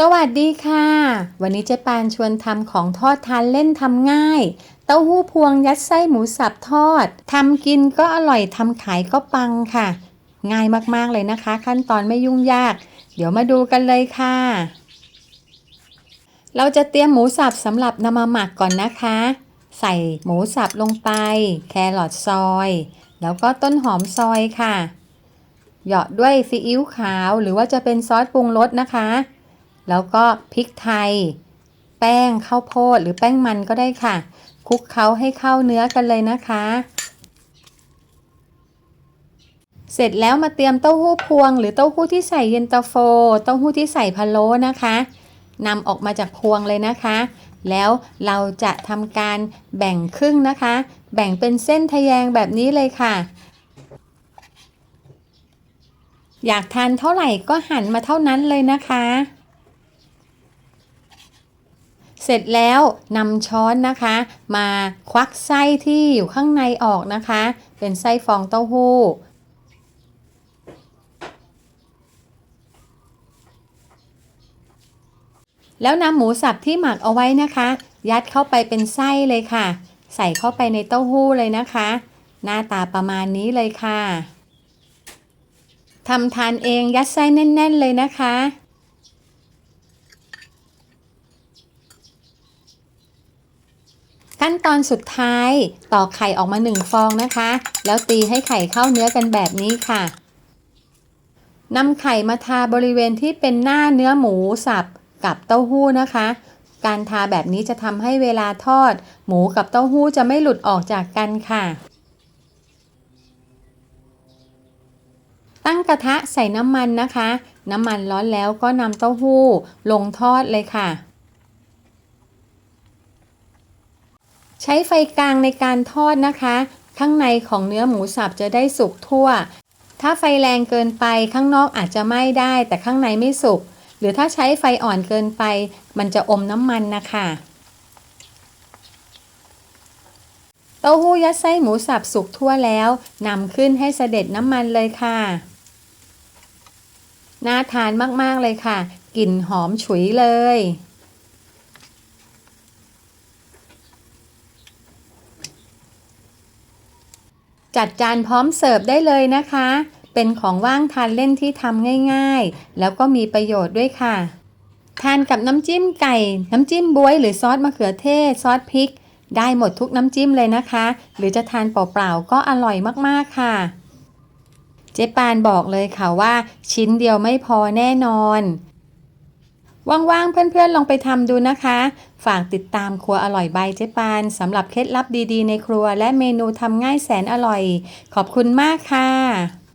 สวัสดีค่ะ วันนี้เจ๊ปานชวนทำของทอดทานเล่นทำง่าย เต้าหู้พวงยัดไส้หมูสับทอดทำกินก็อร่อยทำขายก็ปังค่ะ ง่ายมากๆเลยนะคะ ขั้นตอนไม่ยุ่งยาก เดี๋ยวมาดูกันเลยค่ะ เราจะเตรียมหมูสับสำหรับนำมาหมักก่อนนะคะ ใส่หมูสับลงไป แครอทซอย แล้วก็ต้นหอมซอยค่ะ เหยาะด้วยซีอิ๊วขาวหรือว่าจะเป็นซอสปรุงรสนะคะ แล้วก็พริกไทย แป้งข้าวโพดหรือแป้งมันก็ได้ค่ะคลุกเคล้าให้เข้าเนื้อกันเลยนะคะ เสร็จแล้วมาเตรียมเต้าหู้พวง หรือเต้าหู้ที่ใส่เย็นตาโฟ เต้าหู้ที่ใส่พะโล้นะคะนำออกมาจากพวงเลยนะคะ แล้วเราจะทำการแบ่งครึ่งนะคะ แบ่งเป็นเส้นทะแยงแบบนี้เลยค่ะ อยากทานเท่าไหร่ก็หั่นมาเท่านั้นเลยนะคะ เสร็จแล้วนำช้อนนะคะ มาควักไส้ที่อยู่ข้างในออกนะคะ เป็นไส้ฟองเต้าหู้ แล้วนำหมูสับที่หมักเอาไว้นะคะ ยัดเข้าไปเป็นไส้เลยค่ะ ใส่เข้าไปในเต้าหู้เลยนะคะ หน้าตาประมาณนี้เลยค่ะทำทานเองยัดไส้แน่น ๆ เลยนะคะ ขั้นตอนสุดท้ายตอกไข่ออกมาหนึ่งฟองนะคะ แล้วตีให้ไข่เข้าเนื้อกันแบบนี้ค่ะนำไข่มาทาบริเวณที่เป็นหน้าเนื้อหมูสับกับเต้าหู้นะคะ การทาแบบนี้จะทำให้เวลาทอด หมูกับเต้าหู้จะไม่หลุดออกจากกันค่ะ ตั้งกระทะใส่น้ำมันนะคะ น้ำมันร้อนแล้วก็นำเต้าหู้ลงทอดเลยค่ะ ใช้ไฟกลางในการทอดนะคะ ข้างในของเนื้อหมูสับจะได้สุกทั่ว ถ้าไฟแรงเกินไปข้างนอกอาจจะไหม้ได้ แต่ข้างในไม่สุก หรือถ้าใช้ไฟอ่อนเกินไป มันจะอมน้ำมันนะคะเต้าหู้ยัดไส้หมูสับสุกทั่วแล้วนำขึ้นให้เสด็จน้ำมันเลยค่ะน่าทานมาก ๆ เลยค่ะ กลิ่นหอมฉุยเลย จัดจานพร้อมเสิร์ฟได้เลยนะคะ เป็นของว่างทานเล่นที่ทำง่ายๆ แล้วก็มีประโยชน์ด้วยค่ะ ทานกับน้ำจิ้มไก่ น้ำจิ้มบวย หรือซอสมะเขือเทศ ซอสพริก ได้หมดทุกน้ำจิ้มเลยนะคะ หรือจะทานเปล่าๆก็อร่อยมากๆค่ะ เจ๊ปานบอกเลยค่ะว่า ชิ้นเดียวไม่พอแน่นอน ว่างๆ เพื่อนๆ ลองไปทำดูนะคะ ฝากติดตามครัวอร่อยใบเจ๊ปานสำหรับเคล็ดลับดีๆ ในครัวและเมนูทำง่ายแสนอร่อย ขอบคุณมากค่ะ